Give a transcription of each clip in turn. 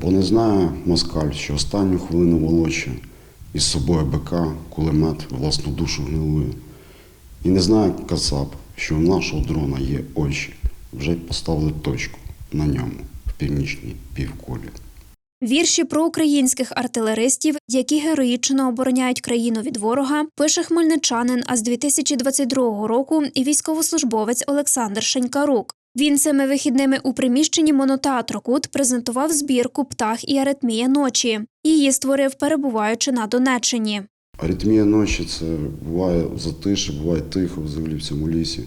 Бо не знає москаль, що останню хвилину волоче із собою бика, кулемет, власну душу гнилує. І не знає кацап, що у нашого дрона є очі. Вже поставили точку на ньому в північній півколі. Вірші про українських артилеристів, які героїчно обороняють країну від ворога, пише хмельничанин, а з 2022 року і військовослужбовець Олександр Шенькарук. Він цими вихідними у приміщенні монотеатру Кут презентував збірку Птах і аритмія ночі. Її створив, перебуваючи на Донеччині. Аритмія ночі це буває затише, буває тихо взагалі в цьому лісі.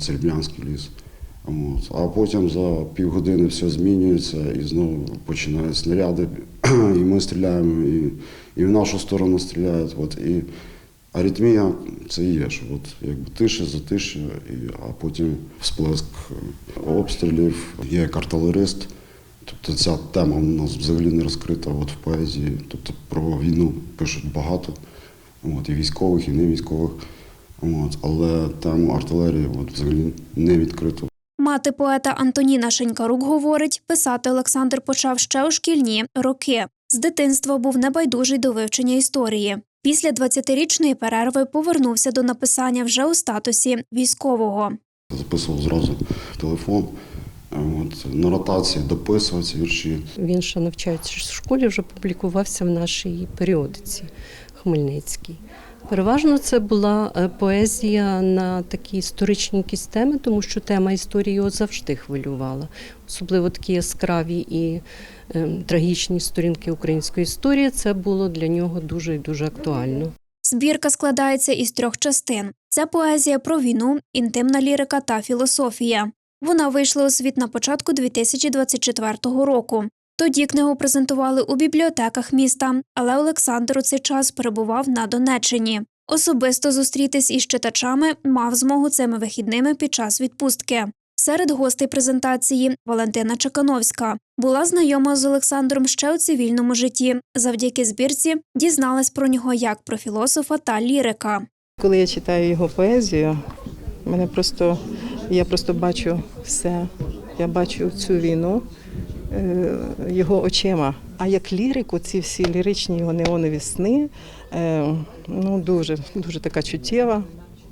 Це Ріблянський ліс. А потім за півгодини все змінюється і знову починають снаряди, і ми стріляємо, і, і в нашу сторону стріляють. От. І аритмія це є, що от, якби тише, затише, і, а потім всплеск е, обстрілів. Я як артилерист. Тобто ця тема у нас взагалі не розкрита от в поезії. Тобто про війну пишуть багато, от, і військових, і не військових. От, але тему артилерії от, взагалі не відкрито. Мати поета Антоніна Шенькарук говорить, писати Олександр почав ще у шкільні роки. З дитинства був небайдужий до вивчення історії. Після 20-річної перерви повернувся до написання вже у статусі військового. Записував зразу телефон, от, на ротації дописувався вірші. Він ще навчається в школі, вже публікувався в нашій періодиці Хмельницькій. Переважно це була е, поезія на такі історичні якісь теми, тому що тема історії його завжди хвилювала. Особливо такі яскраві і е, трагічні сторінки української історії. Це було для нього дуже і дуже актуально. Збірка складається із трьох частин: це поезія про війну, інтимна лірика та філософія. Вона вийшла у світ на початку 2024 року. Тоді книгу презентували у бібліотеках міста, але Олександр у цей час перебував на Донеччині. Особисто зустрітись із читачами мав змогу цими вихідними під час відпустки. Серед гостей презентації Валентина Чекановська була знайома з Олександром ще у цивільному житті. Завдяки збірці дізналась про нього як про філософа та лірика. Коли я читаю його поезію, мене просто я просто бачу все. Я бачу цю війну його очима. А як лірику, ці всі ліричні його неонові сни, е, ну дуже, дуже така чуттєва,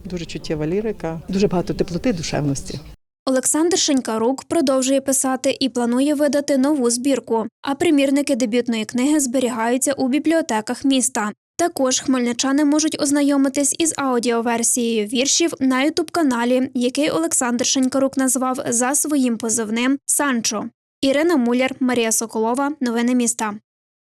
дуже чуттєва лірика, дуже багато теплоти, душевності. Олександр Шенькарук продовжує писати і планує видати нову збірку. А примірники дебютної книги зберігаються у бібліотеках міста. Також хмельничани можуть ознайомитись із аудіоверсією віршів на ютуб-каналі, який Олександр Шенькарук назвав за своїм позивним Санчо. Ірина Муляр, Марія Соколова. Новини міста.